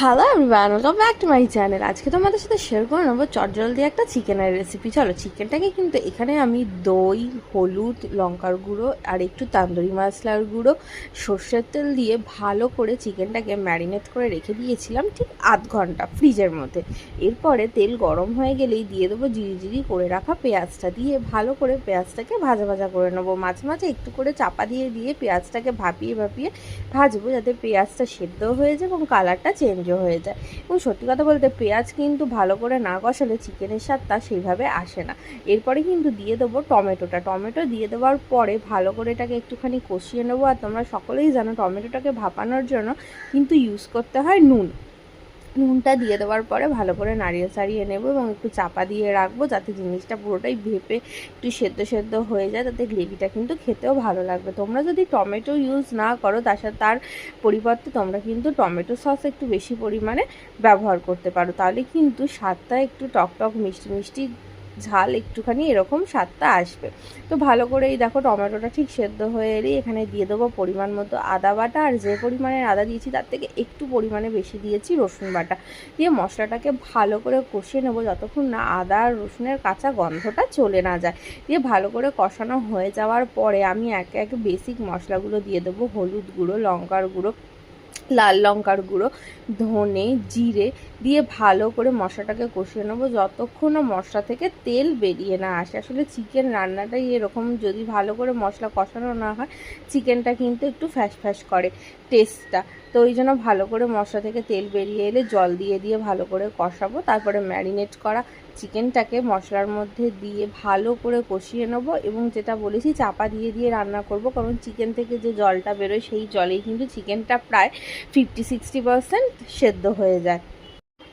Hello everyone welcome back to my channel আজকে তোমাদের সাথে শেয়ার করে নেব দিয়ে একটা চিকেনের রেসিপি চলো, চিকেনটাকে কিন্তু এখানে আমি দই, হলুদ, লঙ্কার গুঁড়ো আর একটু তান্দুরি মশলার গুঁড়ো, সর্ষের তেল দিয়ে ভালো করে চিকেনটাকে ম্যারিনেট করে রেখে দিয়েছিলাম ঠিক আধ ঘণ্টা ফ্রিজের মধ্যে। এরপরে তেল গরম হয়ে গেলেই দিয়ে দেবো জিরি জিরি করে রাখা পেঁয়াজটা দিয়ে ভালো করে পেঁয়াজটাকে ভাজা ভাজা করে নেব। মাঝে মাঝে একটু করে চাপা দিয়ে দিয়ে পেঁয়াজটাকে ভাপিয়ে ভাপিয়ে ভাজবো যাতে পেঁয়াজটা সেদ্ধ হয়ে যায় এবং কালারটা চেঞ্জও হয়ে যায়। এবং সত্যি কথা বলতে পেঁয়াজ কিন্তু ভালো করে না কষালে চিকেনের স্বাদটা সেইভাবে আসে না। এরপরে কিন্তু দিয়ে দেবো টমেটোটা। টমেটো দিয়ে দেওয়ার পরে ভালো করে এটাকে একটুখানি কষিয়ে নেব। আর তোমরা সকলেই জানো টমেটোটাকে ভাপানোর জন্য কিন্তু ইউজ করতে হয় নুন। নুনটা দিয়ে দেওয়ার পরে ভালো করে নাড়িয়ে সারিয়ে নেব এবং একটু চাপা দিয়ে রাখব যাতে জিনিসটা পুরোটাই ভেপে একটু সেদ্ধ সেদ্ধ হয়ে যায়, তাতে গ্রেভিটা কিন্তু খেতেও ভালো লাগবে। তোমরা যদি টমেটো ইউজ না করো, তার সাথে তার পরিবর্তে তোমরা কিন্তু টমেটো সস একটু বেশি পরিমাণে ব্যবহার করতে পারো। তাহলে কিন্তু স্বাদটা একটু টক টক মিষ্টি মিষ্টি ঝাল একটুখানি এরকম স্বাদটা আসবে। তো ভালো করে এই দেখো টমেটোটা ঠিক সেদ্ধ হয়ে এলেই এখানে দিয়ে দেবো পরিমাণ মতো আদা বাটা। আর যে পরিমাণের আদা দিয়েছি তার থেকে একটু পরিমাণে বেশি দিয়েছি রসুন বাটা। দিয়ে মশলাটাকে ভালো করে কষিয়ে নেব যতক্ষণ না আদা আর রসুনের কাঁচা গন্ধটা চলে না যায়। দিয়ে ভালো করে কষানো হয়ে যাওয়ার পরে আমি একে একে বেসিক মশলাগুলো দিয়ে দেবো। হলুদ গুঁড়ো, লঙ্কার গুঁড়ো লাল লঙ্কার গুঁড়ো, ধনে, জিরে দিয়ে ভালো করে মশলাটাকে কষিয়ে নেব। যতক্ষণ না মশলা থেকে তেল বেরিয়ে না আসে। আসলে চিকেন রান্নাটাই এরকম যদি ভালো করে মশলা কষানো না হয় চিকেনটা কিন্তু একটু ফ্যাস ফ্যাস করে টেস্টটা তো ওই জন্য ভালো করে মশলা থেকে তেল বেরিয়ে এলে জল দিয়ে দিয়ে ভালো করে কষাবো। তারপরে ম্যারিনেট করা চিকেনটাকে মশলার মধ্যে দিয়ে ভালো করে কষিয়ে নেব এবং যেটা বলেছি চাপা দিয়ে দিয়ে রান্না করব, কারণ চিকেন থেকে যে জলটা বেরোয় সেই জলেই কিন্তু চিকেনটা প্রায় ফিফটি সিক্সটি পারসেন্ট সেদ্ধ হয়ে যায়।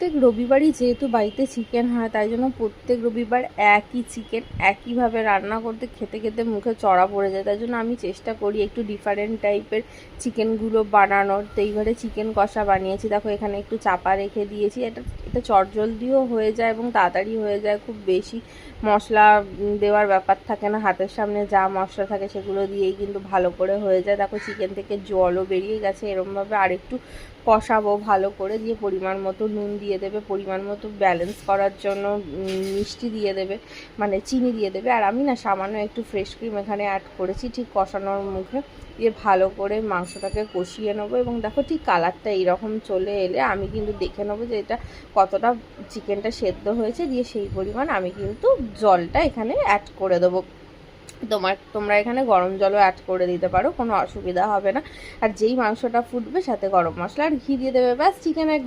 প্রত্যেক রবিবারই যেহেতু বাড়িতে চিকেন হয়, তাই জন্য প্রত্যেক রবিবার একই চিকেন একইভাবে রান্না করতে, খেতে খেতে মুখে চড়া পড়ে যায়। তাই জন্য আমি চেষ্টা করি একটু ডিফারেন্ট টাইপের চিকেনগুলো বানানোর। তো এইবারে চিকেন কষা বানিয়েছি। দেখো এখানে একটু চাপা রেখে দিয়েছি। এটা এটা চটজলদিও হয়ে যায় এবং তাড়াতাড়ি হয়ে যায়, খুব বেশি মশলা দেওয়ার ব্যাপার থাকে না। হাতের সামনে যা মশলা থাকে সেগুলো দিয়েই কিন্তু ভালো করে হয়ে যায়। দেখো চিকেন থেকে জলও বেরিয়ে গেছে, এরমভাবে আরেকটু কষাবো ভালো করে, দিয়ে পরিমাণ মতো নুন দিয়ে দেবে, পরিমাণ মতো ব্যালেন্স করার জন্য মিষ্টি দিয়ে দেবে মানে চিনি দিয়ে দেবে। আর আমি না সামান্য একটু ফ্রেশ ক্রিম এখানে অ্যাড করেছি, ঠিক কষানোর মুখে, দিয়ে ভালো করে মাংসটাকে কষিয়ে নেব। এবং দেখো ঠিক কালারটা এইরকম চলে এলে আমি কিন্তু দেখে নেব যে এটা কতটা চিকেনটা সেদ্ধ হয়েছে দিয়ে সেই পরিমাণ আমি কিন্তু জলটা এখানে অ্যাড করে দেবো। তোমার, তোমরা এখানে গরম জলও অ্যাড করে দিতে পারো, কোনো অসুবিধা হবে না। আর যেই মাংসটা ফুটবে সাথে গরম মশলা আর ঘি দিয়ে দেবে, ব্যাস চিকেনের